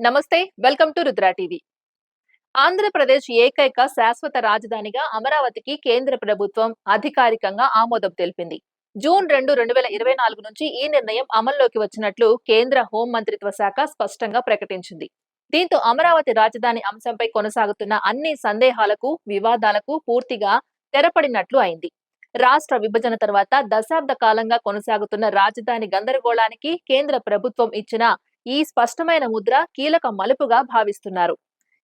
నమస్తే welcome to Rudra TV. Andhra Pradesh ఏకైక శాశ్వత రాజధానిగా అమరావతికి కేంద్ర ప్రభుత్వం అధికారికంగా ఆమోదం తెలిపింది. జూన్ రెండు రెండు వేల ఇరవై నాలుగు నుంచి ఈ నిర్ణయం అమల్లోకి వచ్చినట్లు కేంద్ర హోం మంత్రిత్వ శాఖ స్పష్టంగా ప్రకటించింది. దీంతో అమరావతి రాజధాని అంశంపై కొనసాగుతున్న అన్ని సందేహాలకు వివాదాలకు పూర్తిగా తెరపడినట్లు అయింది. రాష్ట్ర విభజన తర్వాత దశాబ్ద కాలంగా కొనసాగుతున్న రాజధాని గందరగోళానికి కేంద్ర ప్రభుత్వం ఇచ్చిన ఈ స్పష్టమైన ముద్ర కీలక మలుపుగా భావిస్తున్నారు.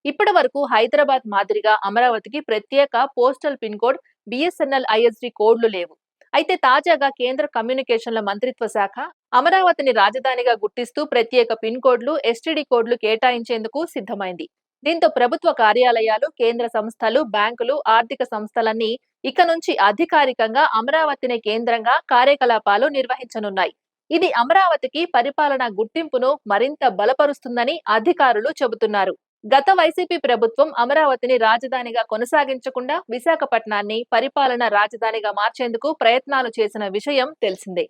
ఇప్పటి వరకు హైదరాబాద్ మాదిరిగా అమరావతికి ప్రత్యేక postal pin code BSNL ISD కోడ్లు లేవు. అయితే తాజాగా కేంద్ర కమ్యూనికేషన్ల మంత్రిత్వ శాఖ అమరావతిని రాజధానిగా గుర్తిస్తూ ప్రత్యేక పిన్ కోడ్లు ఎస్టీడీ కోడ్లు కేటాయించేందుకు సిద్ధమైంది. దీంతో ప్రభుత్వ కార్యాలయాలు కేంద్ర సంస్థలు బ్యాంకులు ఆర్థిక సంస్థలన్నీ ఇక నుంచి అధికారికంగా అమరావతిని కేంద్రంగా కార్యకలాపాలు నిర్వహించనున్నాయి. ఇది అమరావతికి పరిపాలన గుర్తింపును మరింత బలపరుస్తుందని అధికారులు చెబుతున్నారు. గత వైసీపీ ప్రభుత్వం అమరావతిని రాజధానిగా కొనసాగించకుండా విశాఖపట్నాన్ని పరిపాలన రాజధానిగా మార్చేందుకు ప్రయత్నాలు చేసిన విషయం తెలిసిందే.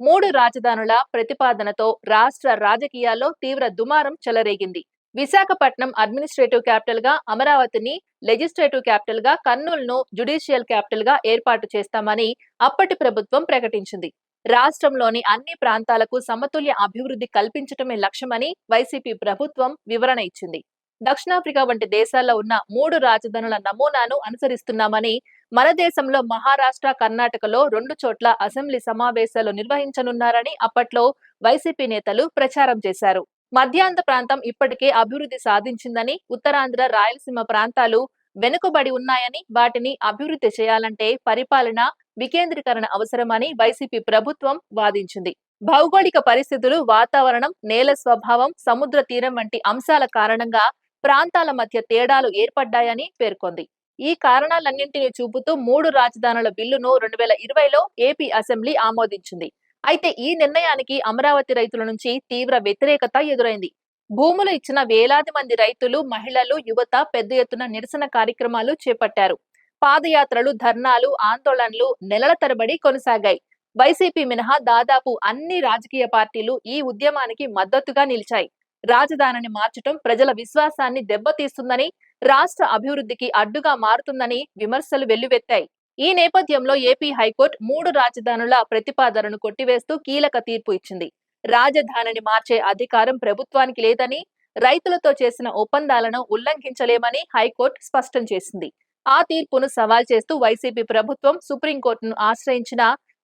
మూడు రాజధానుల ప్రతిపాదనతో రాష్ట్ర రాజకీయాల్లో తీవ్ర దుమారం చెలరేగింది. విశాఖపట్నం అడ్మినిస్ట్రేటివ్ క్యాపిటల్గా అమరావతిని లెజిస్ట్రేటివ్ క్యాపిటల్గా కర్నూలును జుడిషియల్ క్యాపిటల్గా ఏర్పాటు చేస్తామని అప్పటి ప్రభుత్వం ప్రకటించింది. రాష్ట్రంలోని అన్ని ప్రాంతాలకు సమతుల్య అభివృద్ధి కల్పించటమే లక్ష్యమని వైసీపీ ప్రభుత్వం వివరణ ఇచ్చింది. దక్షిణాఫ్రికా వంటి దేశాల్లో ఉన్న మూడు రాజధానుల నమూనాను అనుసరిస్తున్నామని మన దేశంలో మహారాష్ట్ర కర్ణాటకలో రెండు చోట్ల అసెంబ్లీ సమావేశాలు నిర్వహించనున్నారని అప్పట్లో వైసీపీ నేతలు ప్రచారం చేశారు. మధ్యాంధ్ర ప్రాంతం ఇప్పటికే అభివృద్ధి సాధించిందని ఉత్తరాంధ్ర రాయలసీమ ప్రాంతాలు వెనుకబడి ఉన్నాయని వాటిని అభివృద్ధి చేయాలంటే పరిపాలన వికేంద్రీకరణ అవసరమని వైసీపీ ప్రభుత్వం వాదించింది. భౌగోళిక పరిస్థితులు వాతావరణం నేల స్వభావం సముద్ర తీరం వంటి అంశాల కారణంగా ప్రాంతాల మధ్య తేడాలు ఏర్పడ్డాయని పేర్కొంది. ఈ కారణాలన్నింటినీ చూపుతూ మూడు రాజధానుల బిల్లును రెండు వేల ఇరవైలో ఏపీ అసెంబ్లీ ఆమోదించింది. అయితే ఈ నిర్ణయానికి అమరావతి రైతుల నుంచి తీవ్ర వ్యతిరేకత ఎదురైంది. భూములు ఇచ్చిన వేలాది మంది రైతులు మహిళలు యువత పెద్ద ఎత్తున నిరసన కార్యక్రమాలు చేపట్టారు. పాదయాత్రలు ధర్నాలు ఆందోళనలు నెలల తరబడి కొనసాగాయి. వైసీపీ మినహా దాదాపు అన్ని రాజకీయ పార్టీలు ఈ ఉద్యమానికి మద్దతుగా నిలిచాయి. రాజధానిని మార్చటం ప్రజల విశ్వాసాన్ని దెబ్బతీస్తుందని రాష్ట్ర అభివృద్ధికి అడ్డుగా మారుతుందని విమర్శలు వెల్లువెత్తాయి. ఈ నేపథ్యంలో ఏపీ హైకోర్టు మూడు రాజధానుల ప్రతిపాదనను కొట్టివేస్తూ కీలక తీర్పు ఇచ్చింది. రాజధానిని మార్చే అధికారం ప్రభుత్వానికి లేదని రైతులతో చేసిన ఒప్పందాలను ఉల్లంఘించలేమని హైకోర్టు స్పష్టం చేసింది. ఆ తీర్పును సవాల్ చేస్తూ వైసీపీ ప్రభుత్వం సుప్రీంకోర్టును ఆశ్రయించిన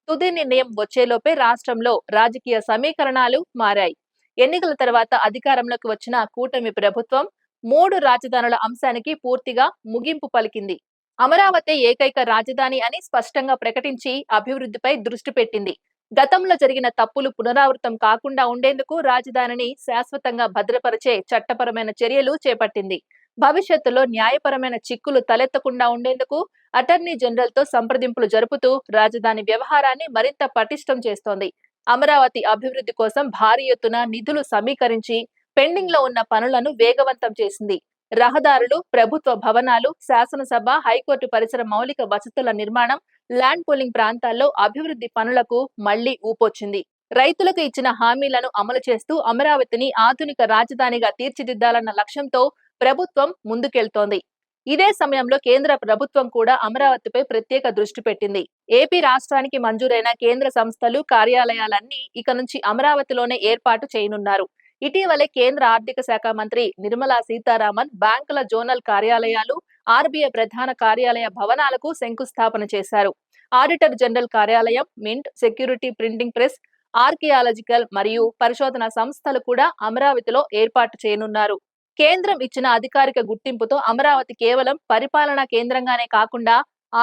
తుది నిర్ణయం వచ్చేలోపే రాష్ట్రంలో రాజకీయ సమీకరణాలు మారాయి. ఎన్నికల తర్వాత అధికారంలోకి వచ్చిన కూటమి ప్రభుత్వం మూడు రాజధానుల అంశానికి పూర్తిగా ముగింపు పలికింది. అమరావతి ఏకైక రాజధాని అని స్పష్టంగా ప్రకటించి అభివృద్ధిపై దృష్టి పెట్టింది. గతంలో జరిగిన తప్పులు పునరావృతం కాకుండా ఉండేందుకు రాజధానిని శాశ్వతంగా భద్రపరిచే చట్టపరమైన చర్యలు చేపట్టింది. భవిష్యత్తులో న్యాయపరమైన చిక్కులు తలెత్తకుండా ఉండేందుకు అటార్నీ జనరల్తో సంప్రదింపులు జరుపుతూ రాజధాని వ్యవహారాన్ని మరింత పటిష్టం చేస్తోంది. అమరావతి అభివృద్ధి కోసం భారీ ఎత్తున నిధులు సమీకరించి పెండింగ్లో ఉన్న పనులను వేగవంతం చేసింది. రహదారులు ప్రభుత్వ భవనాలు శాసనసభ హైకోర్టు పరిసర మౌలిక వసతుల నిర్మాణం ల్యాండ్ పూలింగ్ ప్రాంతాల్లో అభివృద్ధి పనులకు మళ్ళీ ఊపొచ్చింది. రైతులకు ఇచ్చిన హామీలను అమలు చేస్తూ అమరావతిని ఆధునిక రాజధానిగా తీర్చిదిద్దాలన్న లక్ష్యంతో ప్రభుత్వం ముందుకెళ్తోంది. ఇదే సమయంలో కేంద్ర ప్రభుత్వం కూడా అమరావతిపై ప్రత్యేక దృష్టి పెట్టింది. ఏపీ రాష్ట్రానికి మంజూరైన కేంద్ర సంస్థలు కార్యాలయాలన్నీ ఇక నుంచి అమరావతిలోనే ఏర్పాటు చేయనున్నారు. ఇటీవలే కేంద్ర ఆర్థిక శాఖ మంత్రి నిర్మలా సీతారామన్ బ్యాంకుల జోనల్ కార్యాలయాలు ఆర్బీఐ ప్రధాన కార్యాలయ భవనాలకు శంకుస్థాపన చేశారు. ఆడిటర్ జనరల్ కార్యాలయం mint security printing press archaeological మరియు పరిశోధన సంస్థలు కూడా అమరావతిలో ఏర్పాటు చేయనున్నారు. కేంద్రం ఇచ్చిన అధికారిక గుర్తింపుతో అమరావతి కేవలం పరిపాలనా కేంద్రంగానే కాకుండా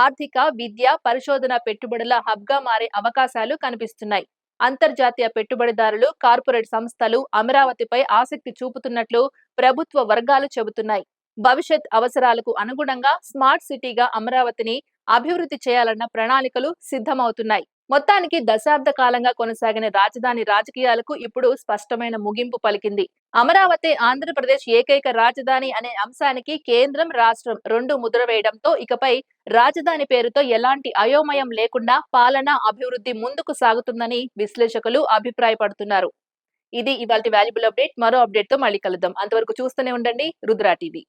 ఆర్థిక విద్య పరిశోధన పెట్టుబడుల హబ్గా మారే అవకాశాలు కనిపిస్తున్నాయి. అంతర్జాతీయ పెట్టుబడిదారులు కార్పొరేట్ సంస్థలు అమరావతిపై ఆసక్తి చూపుతున్నట్లు ప్రభుత్వ వర్గాలు చెబుతున్నాయి. భవిష్యత్ అవసరాలకు అనుగుణంగా స్మార్ట్ సిటీగా అమరావతిని అభివృద్ధి చేయాలన్న ప్రణాళికలు సిద్ధమవుతున్నాయి. మొత్తానికి దశాబ్ద కాలంగా కొనసాగిన రాజధాని రాజకీయాలకు ఇప్పుడు స్పష్టమైన ముగింపు పలికింది. అమరావతి ఆంధ్రప్రదేశ్ ఏకైక రాజధాని అనే అంశానికి కేంద్రం రాష్ట్రం రెండు ముద్ర వేయడంతో ఇకపై రాజధాని పేరుతో ఎలాంటి అయోమయం లేకుండా పాలన అభివృద్ధి ముందుకు సాగుతుందని విశ్లేషకులు అభిప్రాయపడుతున్నారు. ఇది ఇవాళ వాల్యుబుల్ అప్డేట్. మరో అప్డేట్తో మళ్ళీ కలుద్దాం. అంతవరకు చూస్తూనే ఉండండి. రుద్రా టీవీ.